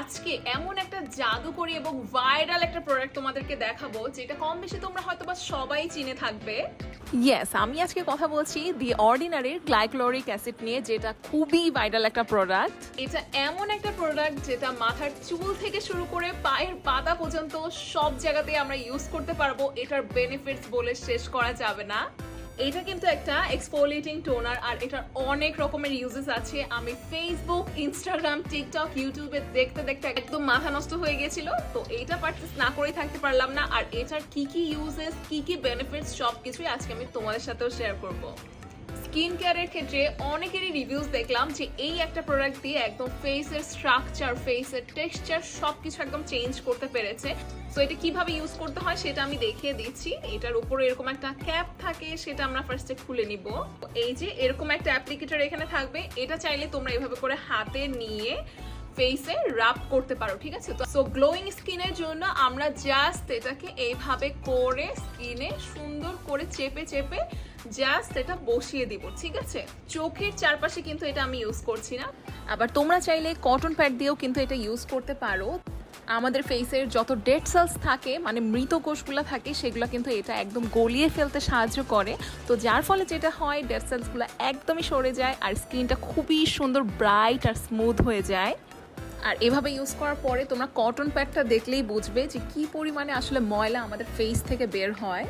আজকে এমন একটা জাদুকরি এবং ভাইরাল একটা প্রোডাক্ট তোমাদেরকে দেখাবো যেটা কম বেশি তোমরা হয়তো বা সবাই চিনে থাকবে। ইয়েস আমি আজকে কথা বলছি দি অর্ডিনারির গ্লাইক্লোরিক অ্যাসিড নিয়ে যেটা খুবই ভাইরাল একটা প্রোডাক্ট এটা এমন একটা প্রোডাক্ট যেটা মাথার চুল থেকে শুরু করে পায়ের পাতা পর্যন্ত সব জায়গাতে আমরা ইউজ করতে পারব। এটার বেনিফিটস বলে শেষ করা যাবে না। এটা কিন্তু একটা এক্সফোলিয়েটিং টোনার আর এটার অনেক রকমের ইউজেস আছে। আমি ফেসবুক ইনস্টাগ্রাম টিকটক ইউটিউবে দেখতে দেখতে একদম মাথা নষ্ট হয়ে গেছিল। তো এইটা পারচেস না করেই থাকতে পারলাম না। আর এটার কি কি ইউজেস কি কি বেনিফিটস সব কিছুই আজকে আমি তোমাদের সাথেও শেয়ার করব। স্কিন কেয়ারের ক্ষেত্রে অনেকেরই রিভিউজ দেখলাম যে এই একটা প্রোডাক্ট দিয়ে একদম ফেসের স্ট্রাকচার ফেসের টেক্সচার সবকিছু একদম চেঞ্জ করতে পেরেছে। সো এটা কীভাবে ইউজ করতে হয় সেটা আমি দেখিয়ে দিচ্ছি। এটার উপরে এরকম একটা ক্যাপ থাকে, সেটা আমরা ফার্স্টে খুলে নিব। এই যে এরকম একটা অ্যাপ্লিকেটর এখানে থাকবে, এটা চাইলে তোমরা এভাবে করে হাতে নিয়ে ফেসে রাব করতে পারো, ঠিক আছে? তো সো গ্লোয়িং স্কিনের জন্য আমরা জাস্ট এটাকে এইভাবে করে স্কিনে সুন্দর করে চেপে চেপে জাস্ট এটা বসিয়ে দিব, ঠিক আছে? চোখের চারপাশে কিন্তু এটা আমি ইউজ করছি না। আবার তোমরা চাইলে কটন প্যাড দিয়েও কিন্তু এটা ইউজ করতে পারো। আমাদের ফেসের যত ডেড সেলস থাকে মানে মৃত কোষগুলো থাকে, সেগুলো কিন্তু এটা একদম গলিয়ে ফেলতে সাহায্য করে। তো যার ফলে যেটা হয় ডেড সেলসগুলো একদমই সরে যায় আর স্কিনটা খুবই সুন্দর ব্রাইট আর স্মুথ হয়ে যায়। আর এভাবে ইউজ করার পরে তোমরা কটন প্যাডটা দেখলেই বুঝবে যে কি পরিমাণে আসলে ময়লা আমাদের ফেস থেকে বের হয়।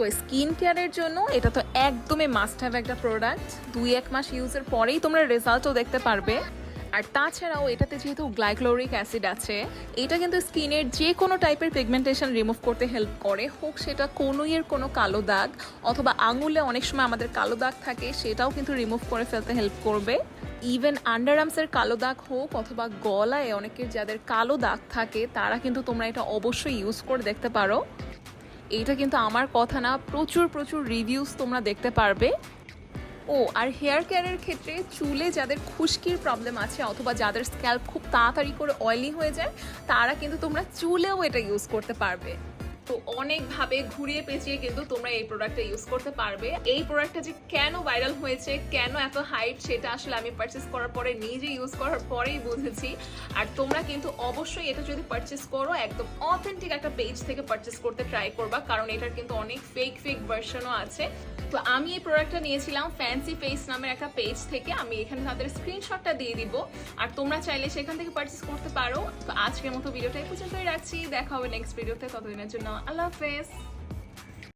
তো স্কিন কেয়ারের জন্য এটা তো একদমই মাস্ট হ্যাভ একটা প্রোডাক্ট দুই এক মাস ইউজের পরেই তোমরা রেজাল্টও দেখতে পারবে। আর তাছাড়াও এটাতে যেহেতু গ্লাইক্লোরিক অ্যাসিড আছে, এটা কিন্তু স্কিনের যে কোনো টাইপের পিগমেন্টেশন রিমুভ করতে হেল্প করে। হোক সেটা কোনোইয়ের কোনো কালো দাগ, অথবা আঙুলে অনেক সময় আমাদের কালো দাগ থাকে, সেটাও কিন্তু রিমুভ করে ফেলতে হেল্প করবে। ইভেন আন্ডার আর্মসের কালো দাগ হোক, অথবা গলায় অনেকের যাদের কালো দাগ থাকে, তারা কিন্তু তোমরা এটা অবশ্যই ইউজ করে দেখতে পারো। এইটা কিন্তু আমার কথা না, প্রচুর প্রচুর রিভিউস তোমরা দেখতে পারবে। ও, আর হেয়ার কেয়ারের ক্ষেত্রে চুলে যাদের খুশকির প্রবলেম আছে অথবা যাদের স্ক্যাল্প খুব তাড়াতাড়ি করে অয়েলি হয়ে যায়, তারা কিন্তু তোমরা চুলেও এটা ইউজ করতে পারবে। তো অনেকভাবে ঘুরিয়ে পেঁচিয়ে কিন্তু তোমরা এই প্রোডাক্টটা ইউজ করতে পারবে। এই প্রোডাক্টটা যে কেন ভাইরাল হয়েছে, কেন এত হাইট সেটা আসলে আমি পারচেস করার পরে নিজে ইউজ করার পরেই বুঝেছি। আর তোমরা কিন্তু অবশ্যই এটা যদি পারচেস করো, একদম অথেন্টিক একটা পেজ থেকে পারচেস করতে ট্রাই করবা, কারণ এটার কিন্তু অনেক ফেক ফেক ভার্সনও আছে। তো আমি এই প্রোডাক্টটা নিয়েছিলাম ফ্যান্সি ফেস নামের একটা পেজ থেকে। আমি এখানে তাদের স্ক্রিনশটটা দিয়ে দিব। আর তোমরা চাইলে সেখান থেকে পারচেস করতে পারো। তো আজকের মতো ভিডিওটা এই পর্যন্তই রাখছি। দেখা হবে নেক্সট ভিডিওতে ততদিনের জন্য আল্লাহ হাফেজ।